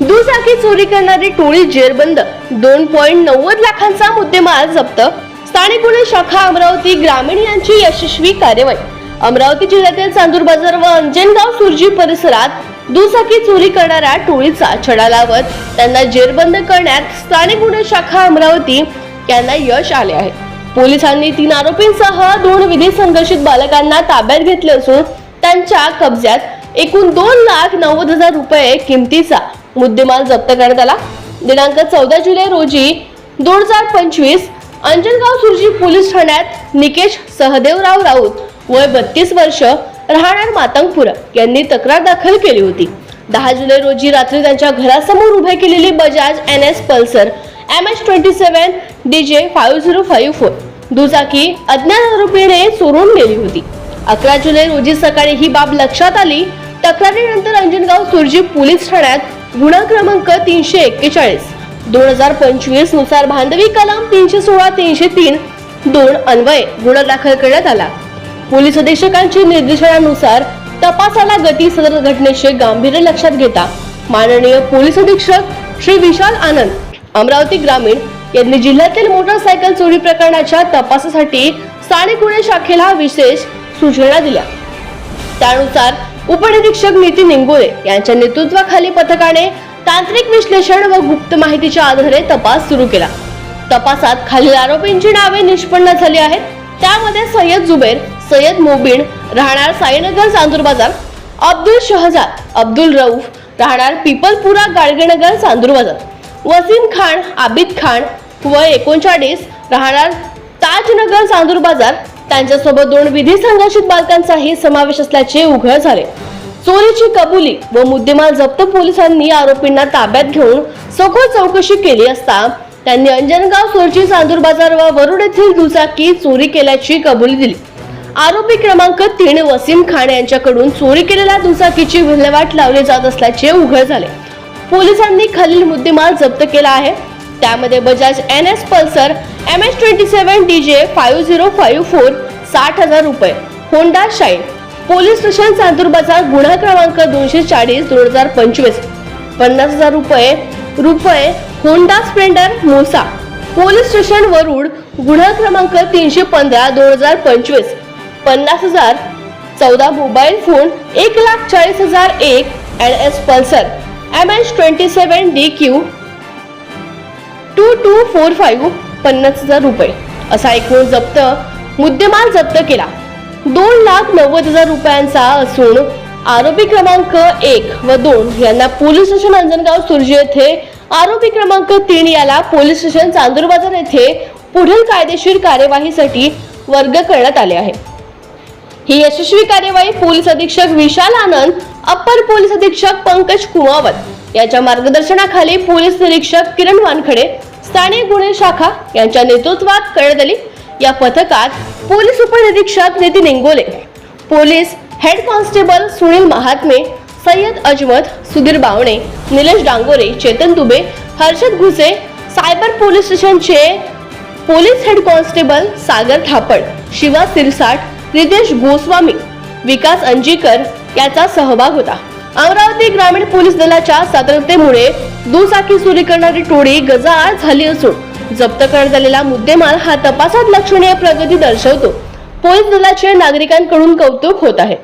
दुचाकी चोरी करणारी टोळी जेरबंद. दोन पॉइंट नव्वद लाखांचा मुद्देमाल जप्त. स्थानिक गुन्हे शाखा अमरावती ग्रामीण यांची यशस्वी कार्यवाही. अमरावती जिल्ह्यातील चांदूर बाजार व अंजनगाव सुरजी परिसरात दुचाकी चोरी करणाऱ्या टोळीचा छडा लावत त्यांना जेरबंद करण्यात स्थानिक गुन्हे शाखा अमरावती यांना यश आले आहे. पोलिसांनी तीन आरोपींसह दोन विधी संघर्षित बालकांना ताब्यात घेतले असून त्यांच्या कब्जात एकूण दोन लाख नव्वद हजार रुपये किमतीचा मुद्देमाल जप्त करण्यात आला. दिनांक चौदा जुलै रोजी दोन हजार पंचवीस अंजनगाव सुरजी पोलीस ठाण्यात निकेश सहदेवराव राऊत वय बत्तीस वर्ष राहणार मातंगपुरा यांनी तक्रार दाखल केली होती. दहा जुलै रोजी रात्री त्यांच्या घरासमोर उभे केलेली Bajaj N S Pulsar M H twenty seven D J five zero five four दुचाकी अज्ञात आरोपीने चोरून नेली होती. अकरा जुलै रोजी सकाळी ही बाब लक्षात आली. तक्रारीनंतर अंजनगाव सुरजी पोलीस ठाण्यात गुन्हा क्रमांक तीनशे एक्केचाळीस. दोन हजार पंचवीसनुसार भांडवी कलम तीनशे सोळा तीनशे तीन दोन अन्वये गुन्हा दाखल करण्यात आला. पोलीस अधीक्षकांच्या निर्देशनानुसार तपासाला गती सदर घटनेचे गांभीर्य लक्षात घेता माननीय पोलीस अधीक्षक श्री विशाल आनंद अमरावती ग्रामीण यांनी जिल्ह्यातील मोटरसायकल चोरी प्रकरणाच्या तपासासाठी स्थानिक गुन्हे शाखेला विशेष सूचना दिल्या. त्यानुसार उपनिरीक्षक नितीन इंगोले यांच्या नेतृत्वाखाली पथकाने तांत्रिक विश्लेषण व गुप्त माहितीच्या आधारे तपास सुरू केला. तपासात खालील आरोपींची नावे निष्पन्न झाली आहेत. त्यामध्ये सय्यद जुबेर सय्यद मोबीण राहणार साईनगर चांदूर बाजार अब्दुल शहजाद अब्दुल रऊफ राहणार पिपलपुरा गाडगेनगर चांदूर बाजार. वसीम खान आबिद खान वय एकोणचाळीस राहणार ताजनगर चांदूर बाजार. त्यांच्यासोबत दोन विधी संघर्षित बालकांचाही समावेश असल्याचे उघड झाले. चोरीची कबुली व मुद्देमाल जप्त पोलिसांनी आरोपींना ताब्यात घेऊन सखोल चौकशी केली असता त्यांनी अंजनगाव सोरची चांदूर बाजार व वरुड येथील दुचाकी चोरी केल्याची कबुली दिली. आरोपी क्रमांक तीन वसीम खान यांच्याकडून चोरी केलेल्या दुचाकीची विल्हेवाट लावली जात असल्याचे उघड झाले. पोलिसांनी खालील मुद्देमाल जप्त केला आहे. त्यामध्ये Bajaj N S Pulsar M H twenty seven D J five zero five four साठ हजार रुपये. Honda Shine police station Chandur Bazar गुन्हा क्रमांक दोनशे चाळीस दोन हजार पंचवीस. पन्नास हजार रुपये रुपये होंडा स्प्लेंडर मोसा. पोलीस स्टेशन वरुड गुन्हा क्रमांक तीनशे पंधरा दोन हजार पंचवीस. पन्नास हजार चौदा मोबाईल फोन एक लाख चाळीस हजार एक N S Pulsar. M H twenty seven D Q two two four five पन्नास हजार रुपये. असा एकूण जप्त मुद्देमाल जप्त केला. दोन लाख नव्वद हजार रुपयांचा असून आरोपी क्रमांक एक व दोन यांना पोलीस स्टेशन अंजनगाव सुरजी येथे आरोपी क्रमांक तीन याला पोलीस स्टेशन चांदूर बाजार येथे पुढील कायदेशीर कार्यवाहीसाठी वर्ग करण्यात आले आहे. ही यशस्वी कार्यवाही पोलीस अधीक्षक विशाल आनंद अप्पर पोलीस अधीक्षक पंकज कुमावत यांच्या मार्गदर्शनाखाली पोलीस निरीक्षक किरण वानखडे स्थानिक गुन्हे शाखा यांच्या नेतृत्वात करण्यात आली या पथकात पोलीस उपनिरीक्षक Nitin Ingole police head constable Sunil Mahatme Sayyad Ajmat Sudhir Bawane Nilesh Dangore Chetan Dubey Harshad Ghuse cyber police स्टेशनचे police head constable Sagar Thapad Shiva Sirsat Ritesh Goswami Vikas Anjikar याचा सहभाग होता. अमरावती ग्रामीण police दलाच्या सतर्कतेमुळे दुचाकी चोरी करणारी टोळी गजाआड झाली असून जप्त करण्यात आलेला मुद्देमाल हा तपासात लक्षणीय प्रगती दर्शवतो. पोलीस दलाचे नागरिकांकडून कौतुक होत आहे.